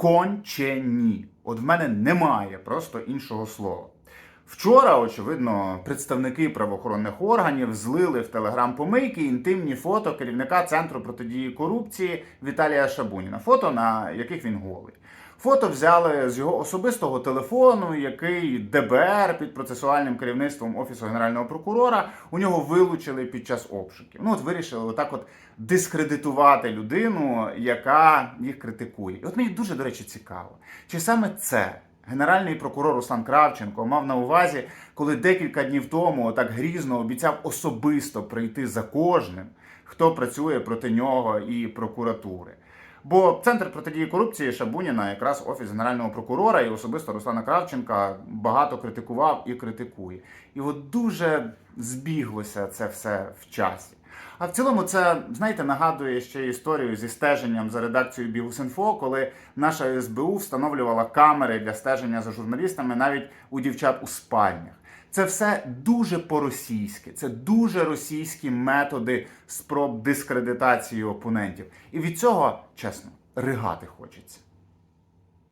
кончені. От в мене немає просто іншого слова. Вчора, очевидно, представники правоохоронних органів злили в телеграм-помийки інтимні фото керівника центру протидії корупції Віталія Шабуніна. Фото, на яких він голий. Фото взяли з його особистого телефону, який ДБР під процесуальним керівництвом Офісу Генерального прокурора у нього вилучили під час обшуків. Ну от вирішили отак от дискредитувати людину, яка їх критикує. І от мені дуже, до речі, цікаво, чи саме це Генеральний прокурор Руслан Кравченко мав на увазі, коли декілька днів тому так грізно обіцяв особисто прийти за кожним, хто працює проти нього і прокуратури. Бо центр протидії корупції Шабуніна, якраз офіс генерального прокурора і особисто Руслана Кравченка багато критикував і критикує. І от дуже збіглося це все в часі. А в цілому, це знаєте, нагадує ще історію зі стеженням за редакцією Бігус.Інфо, коли наша СБУ встановлювала камери для стеження за журналістами навіть у дівчат у спальнях. Це все дуже по-російськи, це дуже російські методи спроб дискредитації опонентів. І від цього, чесно, ригати хочеться.